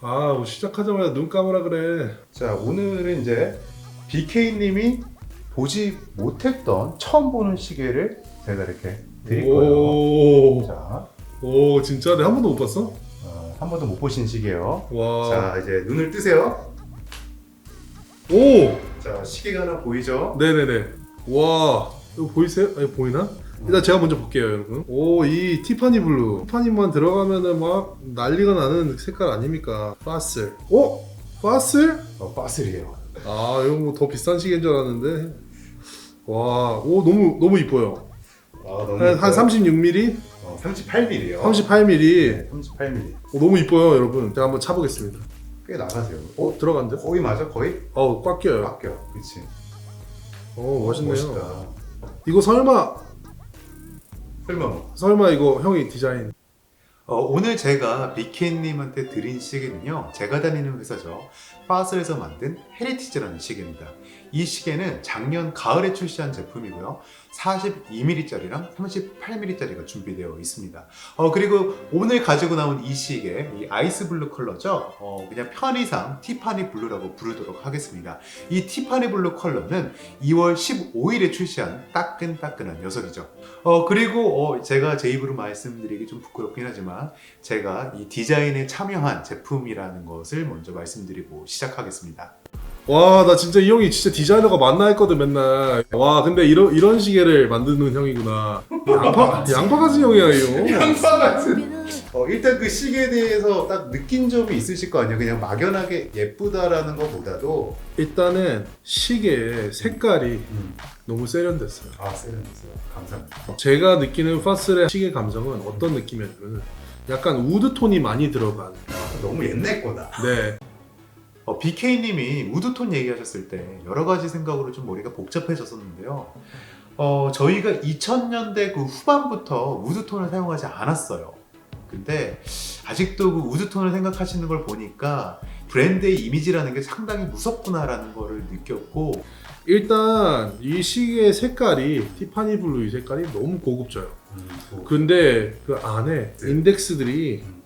아, 뭐 시작하자마자 눈 감으라 그래. 자 오늘은 이제 BK님이 보지 못했던 처음 보는 시계를 제가 이렇게 드릴 거예요. 오, 자, 오, 진짜 내가 한 번도 못 봤어? 어, 한 번도 못 보신 시계요. 와, 자 이제 눈을 뜨세요. 오, 자 시계가 하나 보이죠? 네네네. 와, 이거 보이세요? 아니, 보이나? 일단 제가 먼저 볼게요, 여러분. 오, 이 티파니 블루. 티파니만 들어가면은 막 난리가 나는 색깔 아닙니까? 파슬. 오, 파슬? 어, 빠슬이에요. 아, 이거 뭐 더 비싼 시계인 줄 알았는데. 와, 오, 너무 너무 이뻐요. 아 너무 한, 한 36mm, 어, 38mm요. 38mm. 네, 38mm. 오, 너무 이뻐요, 여러분. 제가 한번 차보겠습니다. 꽤 나가세요. 어, 들어간대? 거의 맞아 거의? 어, 꽉 껴요. 바뀌어. 그렇지. 어, 멋있네요. 멋있다. 이거 설마 설마 뭐? 설마 이거 형이 디자인? 어, 오늘 제가 비케님한테 드린 시계는요 제가 다니는 회사죠 파슬에서 만든 헤리티즈라는 시계입니다 이 시계는 작년 가을에 출시한 제품이고요. 42mm짜리랑 38mm짜리가 준비되어 있습니다. 어, 그리고 오늘 가지고 나온 이 시계 이 아이스 블루 컬러죠? 어, 그냥 편의상 티파니 블루라고 부르도록 하겠습니다. 이 티파니 블루 컬러는 2월 15일에 출시한 따끈따끈한 녀석이죠. 어 그리고 어, 제가 제 입으로 말씀드리기 좀 부끄럽긴 하지만 제가 이 디자인에 참여한 제품이라는 것을 먼저 말씀드리고 시작하겠습니다. 와, 나 진짜 이 형이 진짜 디자이너가 맞나 했거든 맨날. 와, 근데 이런 이런 시계를 만드는 형이구나. 양파 양파 같은 형이야 이 형. 항상 같은. 어, 일단 그 시계에 대해서 딱 느낀 점이 있으실 거 아니에요. 그냥 막연하게 예쁘다라는 것보다도 일단은 시계 색깔이 음. 너무 세련됐어요. 아 세련됐어요. 감사합니다. 제가 느끼는 파슬의 시계 감성은 어떤 느낌이냐면 약간 우드 톤이 많이 들어간. 너무 옛날 거다. 네. 어, BK님이 우드톤 얘기하셨을 때 여러 가지 생각으로 좀 머리가 복잡해졌었는데요. 어, 저희가 2000년대 그 후반부터 우드톤을 사용하지 않았어요. 근데 아직도 그 우드톤을 생각하시는 걸 보니까 브랜드의 이미지라는 게 상당히 무섭구나라는 거를 느꼈고 일단 이 시계 색깔이 티파니 블루 이 색깔이 너무 고급져요. 그, 근데 그 안에 네. 인덱스들이 음.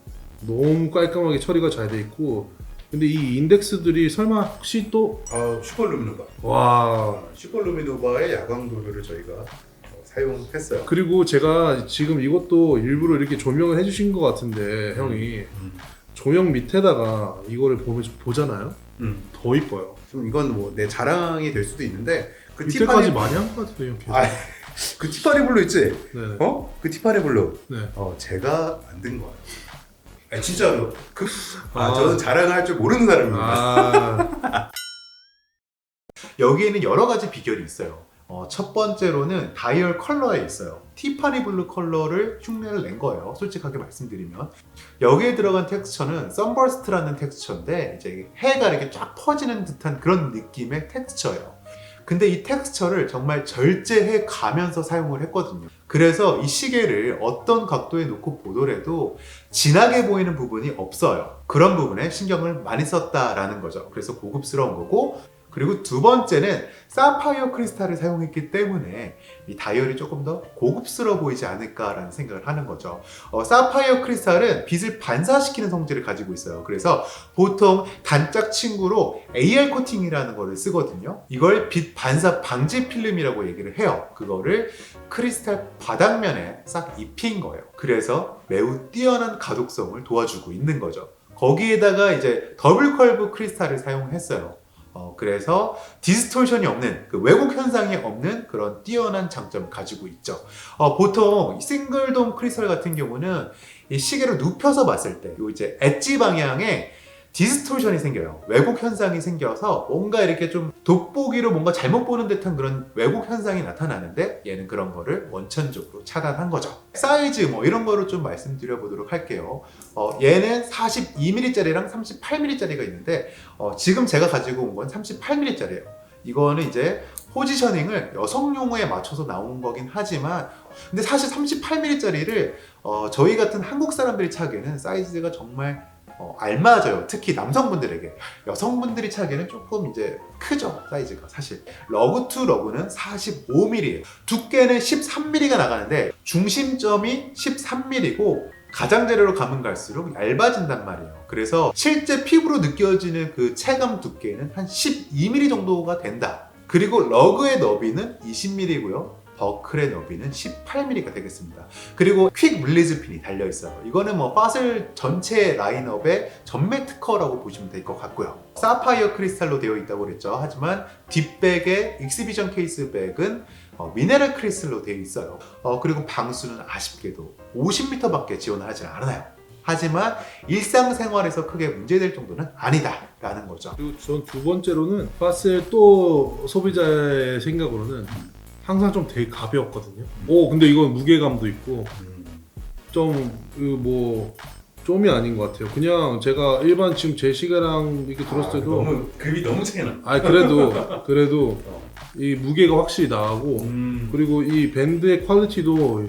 너무 깔끔하게 처리가 잘 돼 있고 근데 이 인덱스들이 설마 혹시 또 아, 슈퍼루미노바. 와 슈퍼루미노바의 야광 도료를 저희가 어, 사용했어요. 그리고 제가 지금 이것도 일부러 이렇게 조명을 해주신 것 같은데 형이 음. 조명 밑에다가 이거를 보면 보잖아요 음. 더 이뻐요 좀 이건 뭐 내 자랑이 될 수도 있는데 그 밑에까지 티파니 많이 한 것 같은데 형 계속 아, 그 티파니 블루 있지? 네네 어? 그 티파니 블루. 네. 어, 제가 만든 거예요. 아, 진짜로. 그, 아, 아. 저는 자랑할 줄 모르는 사람입니다. 아 여기에는 여러 가지 비결이 있어요. 어, 첫 번째로는 다이얼 컬러에 있어요. 티파니 블루 컬러를 흉내를 낸 거예요. 솔직하게 말씀드리면. 여기에 들어간 텍스처는 썬버스트라는 텍스처인데 이제 해가 이렇게 쫙 퍼지는 듯한 그런 느낌의 텍스처예요. 근데 이 텍스처를 정말 절제해 가면서 사용을 했거든요. 그래서 이 시계를 어떤 각도에 놓고 보더라도 진하게 보이는 부분이 없어요. 그런 부분에 신경을 많이 썼다라는 거죠. 그래서 고급스러운 거고 그리고 두 번째는 사파이어 크리스탈을 사용했기 때문에 이 다이얼이 조금 더 고급스러워 보이지 않을까라는 생각을 하는 거죠. 어, 사파이어 크리스탈은 빛을 반사시키는 성질을 가지고 있어요. 그래서 보통 단짝 친구로 AR 코팅이라는 거를 쓰거든요. 이걸 빛 반사 방지 필름이라고 얘기를 해요. 그거를 크리스탈 바닥면에 싹 입힌 거예요. 그래서 매우 뛰어난 가독성을 도와주고 있는 거죠. 거기에다가 이제 더블 컬브 크리스탈을 사용했어요. 어, 그래서 디스토션이 없는 그 왜곡 현상이 없는 그런 뛰어난 장점을 가지고 있죠. 어, 보통 이 싱글돔 크리스탈 같은 경우는 이 시계를 눕혀서 봤을 때, 요 이제 엣지 방향에 디스토션이 생겨요. 왜곡 현상이 생겨서 뭔가 이렇게 좀 돋보기로 뭔가 잘못 보는 듯한 그런 왜곡 현상이 나타나는데 얘는 그런 거를 원천적으로 차단한 거죠. 사이즈 뭐 이런 거를 좀 말씀드려 보도록 할게요. 어, 얘는 42mm짜리랑 38mm짜리가 있는데 어, 지금 제가 가지고 온 건 38mm짜리예요. 이거는 이제 포지셔닝을 여성 용어에 맞춰서 나온 거긴 하지만 근데 사실 38mm짜리를 어, 저희 같은 한국 사람들이 차기에는 사이즈가 정말 어, 알맞아요. 특히 남성분들에게. 여성분들이 차기에는 조금 이제 크죠. 사이즈가 사실. 러그 투 러그는 45mm예요. 두께는 13mm가 나가는데 중심점이 13mm고 가장자리로 가면 갈수록 얇아진단 말이에요. 그래서 실제 피부로 느껴지는 그 체감 두께는 한 12mm 정도가 된다. 그리고 러그의 너비는 20mm고요. 버클의 너비는 18mm가 되겠습니다. 그리고 퀵 릴리즈 핀이 달려 있어요. 이거는 뭐 파슬 전체 라인업의 전매 특허라고 보시면 될 것 같고요. 사파이어 크리스탈로 되어 있다고 그랬죠. 하지만 뒷백의 익스비전 케이스 백은 어, 미네랄 크리스탈로 되어 있어요. 어, 그리고 방수는 아쉽게도 50m밖에 지원을 하지 않아요. 하지만 일상생활에서 크게 문제될 정도는 아니다라는 거죠. 그리고 전 두 번째로는 파셀 또 소비자의 생각으로는 항상 좀 되게 가벼웠거든요. 오 근데 이건 무게감도 있고 좀뭐 좀이 아닌 것 같아요. 그냥 제가 일반 지금 제 시계랑 이렇게 들었을 때도 너무 급이 너무 차이 나. 아 그래도 그래도 어. 이 무게가 확실히 나고 음. 그리고 이 밴드의 퀄리티도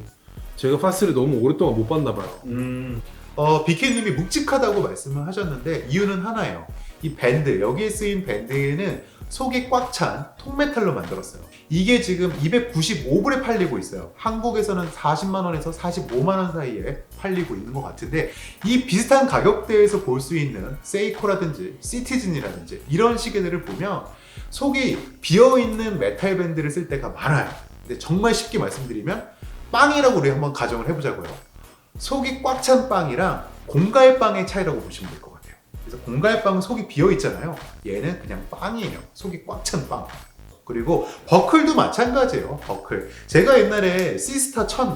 제가 파스를 너무 오랫동안 못 봤나 봐요. 음. 어, 비케님이 묵직하다고 말씀을 하셨는데 이유는 하나예요. 이 밴드 여기에 쓰인 밴드는 속이 꽉 찬 통메탈로 만들었어요. 이게 지금 295불에 팔리고 있어요. 한국에서는 40만 원에서 45만 원 사이에 팔리고 있는 것 같은데 이 비슷한 가격대에서 볼 수 있는 세이코라든지 시티즌이라든지 이런 시계들을 보면 속이 비어 있는 메탈 밴드를 쓸 때가 많아요. 근데 정말 쉽게 말씀드리면 빵이라고 우리 한번 가정을 해보자고요. 속이 꽉 찬 빵이랑 공갈 빵의 차이라고 보시면 될 것 같아요. 그래서 공갈 빵은 속이 비어 있잖아요. 얘는 그냥 빵이에요. 속이 꽉 찬 빵. 그리고 버클도 마찬가지예요. 버클. 제가 옛날에 시스타 1000,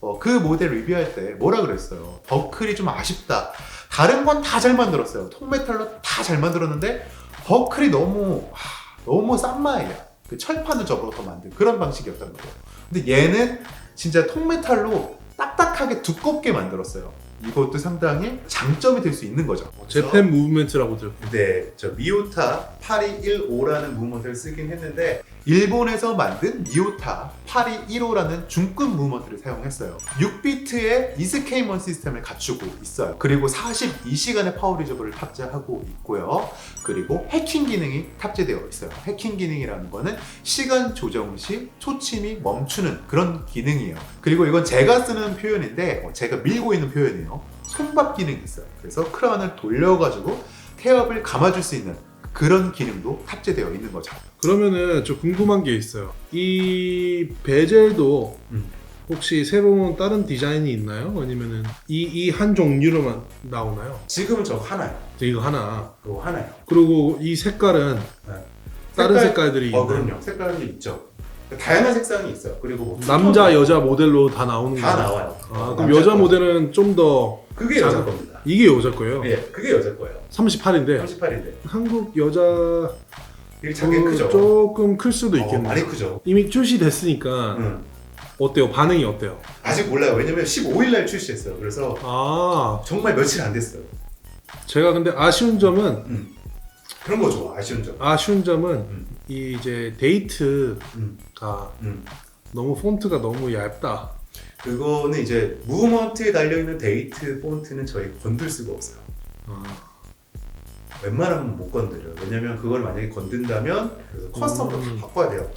어, 그 모델 리뷰할 때 뭐라 그랬어요? 버클이 좀 아쉽다. 다른 건 다 잘 만들었어요. 통메탈로 다 잘 만들었는데 버클이 너무 하, 너무 싼 마이야. 그 철판을 접어서 만든 그런 방식이었던 거예요. 근데 얘는 진짜 통메탈로 딱딱하게 두껍게 만들었어요. 이것도 상당히 장점이 될 수 있는 거죠. 재팬 무브멘트라고 들었고 네, 저 미오타 8215라는 무모델을 쓰긴 했는데 일본에서 만든 미오타 8215라는 중급 무먼트를 사용했어요. 6비트의 이스케이먼 시스템을 갖추고 있어요. 그리고 42시간의 파워 리저버를 탑재하고 있고요. 그리고 해킹 기능이 탑재되어 있어요. 해킹 기능이라는 거는 시간 조정 시 초침이 멈추는 그런 기능이에요. 그리고 이건 제가 쓰는 표현인데 어, 제가 밀고 있는 표현이에요. 손밥 기능이 있어요. 그래서 크라운을 돌려가지고 태엽을 감아줄 수 있는 그런 기능도 탑재되어 있는 거죠. 그러면은 저 궁금한 게 있어요. 이 베젤도 음. 혹시 새로운 다른 디자인이 있나요? 아니면은 이 이 한 종류로만 나오나요? 지금은 저 하나요. 이거 하나. 그거 하나요. 그리고 이 색깔은 네. 다른 색깔- 색깔들이 어, 있나요? 그럼요. 색깔이 있죠. 다양한 색상이 있어요. 그리고 뭐 남자 투톤 여자 모델로 다 나오는 다 거예요? 나와요. 아, 그럼 남자 여자 거. 모델은 좀 더 그게 여자 겁니다. 이게 여자 거예요. 예, 그게 여자 거예요. 38인데 38인데. 한국 여자 이게 작게 그 크죠. 조금 클 수도 어, 있겠네요. 많이 크죠. 이미 출시 됐으니까 음. 어때요? 반응이 어때요? 아직 몰라요. 왜냐면 15일 날 출시했어요. 그래서 아 정말 며칠 안 됐어요. 제가 근데 아쉬운 점은 음. 그런 거 좋아. 아쉬운 점. 아쉬운 점은 음. 이 이제 데이트가 음. 음. 너무 폰트가 너무 얇다. 그거는 이제 무브먼트에 달려 있는 데이트 폰트는 저희 건들 수가 없어요. 아, 웬만하면 못 건드려요. 왜냐면 그걸 만약에 건든다면 그래서 커스텀도 음. 다 바꿔야 돼요.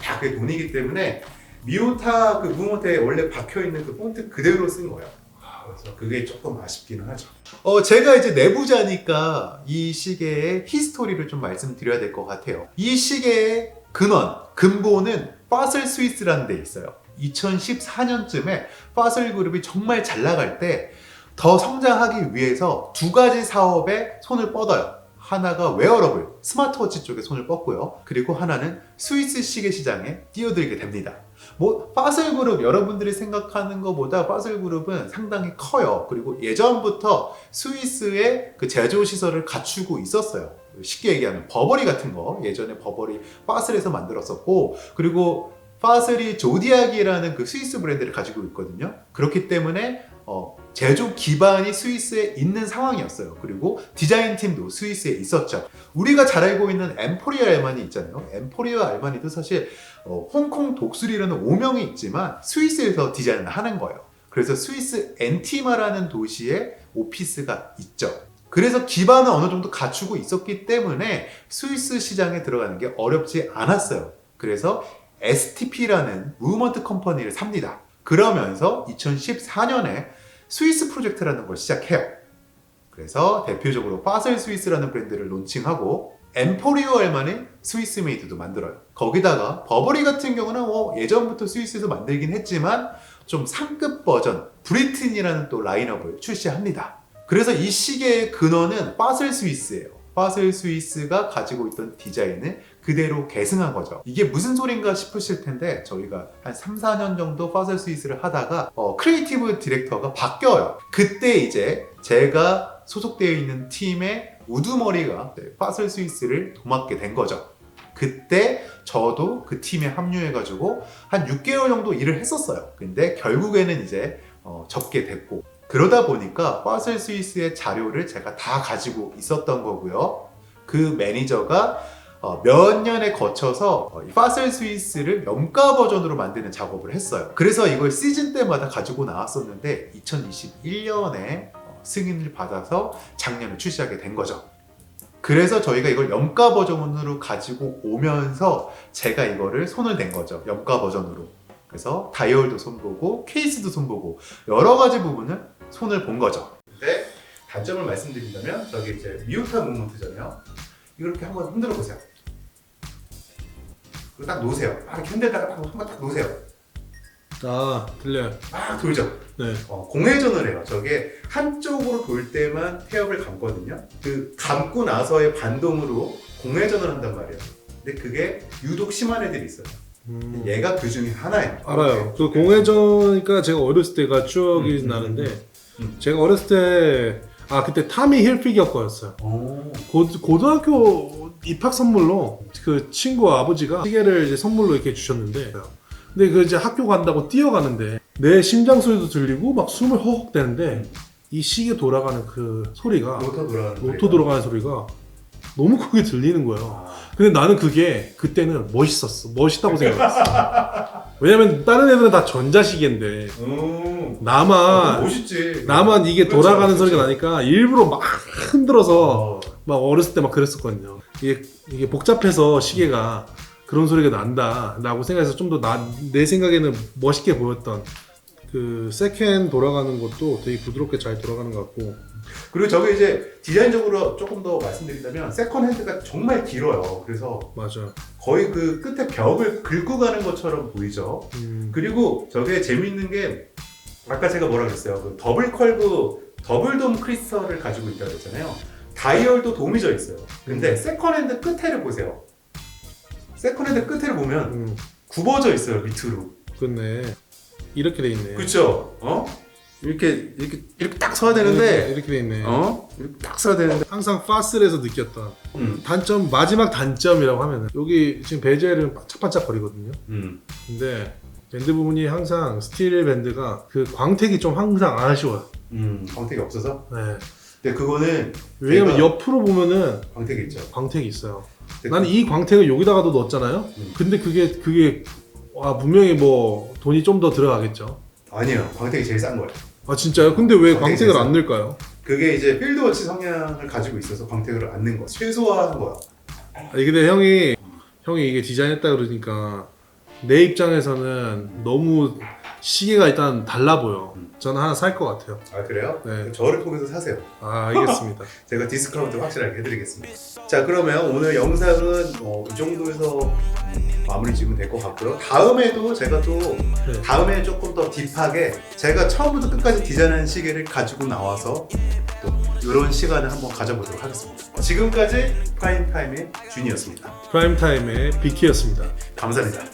다 그게 돈이기 때문에 미오타 그 무브먼트에 원래 박혀 있는 그 폰트 그대로 쓴 거예요. 아, 그래서 그게 조금 아쉽기는 하죠. 어, 제가 이제 내부자니까 이 시계의 히스토리를 좀 말씀드려야 될 것 같아요. 이 시계의 근원, 근본은 파슬 스위스라는 데 있어요. 2014년쯤에 파슬 그룹이 정말 잘 나갈 때 더 성장하기 위해서 두 가지 사업에 손을 뻗어요. 하나가 웨어러블, 스마트워치 쪽에 손을 뻗고요. 그리고 하나는 스위스 시계 시장에 뛰어들게 됩니다. 뭐 파슬 그룹 여러분들이 생각하는 것보다 파슬 그룹은 상당히 커요. 그리고 예전부터 스위스의 그 제조 시설을 갖추고 있었어요. 쉽게 얘기하면 버버리 같은 거 예전에 버버리 파슬에서 만들었었고 그리고 파슬이 조디악이라는 그 스위스 브랜드를 가지고 있거든요. 그렇기 때문에 어, 제조 기반이 스위스에 있는 상황이었어요. 그리고 디자인 팀도 스위스에 있었죠. 우리가 잘 알고 있는 엠포리아 알마니 있잖아요. 엠포리아 알마니도 사실 어, 홍콩 독수리라는 오명이 있지만 스위스에서 디자인을 하는 거예요. 그래서 스위스 엔티마라는 도시에 오피스가 있죠. 그래서 기반을 어느 정도 갖추고 있었기 때문에 스위스 시장에 들어가는 게 어렵지 않았어요. 그래서 STP라는 무브먼트 컴퍼니를 삽니다. 그러면서 2014년에 스위스 프로젝트라는 걸 시작해요. 그래서 대표적으로 파셀 스위스라는 브랜드를 론칭하고 엠포리오 알만의 스위스 메이드도 만들어요. 거기다가 버버리 같은 경우는 뭐 예전부터 스위스에서 만들긴 했지만 좀 상급 버전 브리튼이라는 또 라인업을 출시합니다. 그래서 이 시계의 근원은 파셀 스위스예요. 파셀 스위스가 가지고 있던 디자인을 그대로 계승한 거죠. 이게 무슨 소린가 싶으실 텐데 저희가 한 3, 4년 정도 파셀 스위스를 하다가 어, 크리에이티브 디렉터가 바뀌어요. 그때 이제 제가 소속되어 있는 팀의 우두머리가 파셀 스위스를 도맡게 된 거죠. 그때 저도 그 팀에 합류해가지고 한 6개월 정도 일을 했었어요. 근데 결국에는 이제 어, 접게 됐고 그러다 보니까 파셀 스위스의 자료를 제가 다 가지고 있었던 거고요. 그 매니저가 어, 몇 년에 거쳐서 어, 이 파셀 스위스를 염가 버전으로 만드는 작업을 했어요. 그래서 이걸 시즌 때마다 가지고 나왔었는데 2021년에 어, 승인을 받아서 작년에 출시하게 된 거죠. 그래서 저희가 이걸 염가 버전으로 가지고 오면서 제가 이거를 손을 댄 거죠. 염가 버전으로. 그래서 다이얼도 손보고 케이스도 손보고 여러 가지 부분을 손을 본 거죠. 근데 단점을 말씀드린다면 저기 이제 미우타 무브먼트잖아요. 이렇게 한번 흔들어 보세요. 그리고 딱 놓으세요. 막 이렇게 흔들다가 한번 딱 놓으세요. 아 들려요. 막 돌죠. 네. 어, 공회전을 해요. 저게 한쪽으로 돌 때만 태엽을 감거든요. 그 감고 나서의 반동으로 공회전을 한단 말이에요. 근데 그게 유독 심한 애들이 있어요. 음. 얘가 그 중에 하나예요. 알아요. 그 공회전이니까 제가 어렸을 때가 추억이 음, 음, 나는데 음. 제가 어렸을 때 아 그때 타미 힐피겨 거였어요. 고, 고등학교 입학 선물로 그 친구 아버지가 시계를 이제 선물로 이렇게 주셨는데 근데 그 이제 학교 간다고 뛰어가는데 내 심장 소리도 들리고 막 숨을 허헉 대는데 이 시계 돌아가는 그 소리가 모터 돌아가는 소리가. 돌아가는 소리가 너무 크게 들리는 거예요. 아. 근데 나는 그게 그때는 멋있었어. 멋있다고 생각했어. 왜냐면 다른 애들은 다 전자시계인데 음. 나만 아, 멋있지. 나만 이게 그렇죠, 돌아가는 그렇죠. 소리가 나니까 일부러 막 흔들어서 어. 막 어렸을 때 막 그랬었거든요. 이게 이게 복잡해서 시계가 그런 소리가 난다라고 생각해서 좀 더 내 생각에는 멋있게 보였던 그 세컨 돌아가는 것도 되게 부드럽게 잘 돌아가는 것 같고 그리고 저게 이제 디자인적으로 조금 더 말씀드린다면 세컨 핸드가 정말 길어요. 그래서 맞아. 거의 그 끝에 벽을 긁고 가는 것처럼 보이죠. 음, 그리고 저게 재밌는 게 아까 제가 뭐라 그랬어요. 그 더블 컬브 더블 돔 크리스털을 가지고 있다고 했잖아요. 다이얼도 돔이 져 있어요. 근데 세컨 핸드 끝에를 보세요. 세컨 핸드 끝에를 보면 음, 굽어져 있어요 밑으로. 그렇네. 이렇게 돼 있네. 그렇죠? 어? 이렇게 이렇게 이렇게 딱 서야 이렇게, 되는데 이렇게 돼 있네. 어? 이렇게 딱 서야 되는데. 항상 파슬에서 느꼈던 음. 단점 마지막 단점이라고 하면은 여기 지금 베젤은 반짝반짝 거리거든요. 음. 근데 밴드 부분이 항상 스틸 밴드가 그 광택이 좀 항상 아쉬워요. 음. 광택이 없어서. 네. 근데 그거는 왜냐면 제가- 옆으로 보면은 광택이 있죠. 광택이 있어요. 근데 나는 이 광택을 여기다가도 넣었잖아요. 음. 근데 그게 그게 와 분명히 뭐 돈이 좀 더 들어가겠죠. 아니에요. 광택이 제일 싼 거예요. 아 진짜요? 근데 왜 광택을. 안 넣을까요? 그게 이제 필드워치 성향을 가지고 있어서 광택을 안 넣은 거. 최소화한 거야. 아니 근데 형이 형이 이게 디자인했다 그러니까 내 입장에서는 너무 시계가 일단 달라 보여. 저는 하나 살 것 같아요. 아 그래요? 네. 저를 통해서 사세요. 아 알겠습니다. 제가 디스카운트 확실하게 해드리겠습니다. 자 그러면 오늘 영상은 어, 이 정도에서 마무리 지으면 될 것 같고요. 다음에도 제가 또 네. 다음에 조금 더 딥하게 제가 처음부터 끝까지 디자인한 시계를 가지고 나와서 또 이런 시간을 한번 가져보도록 하겠습니다. 지금까지 프라임타임의 준이었습니다. 프라임 타임의 비키였습니다. 감사합니다.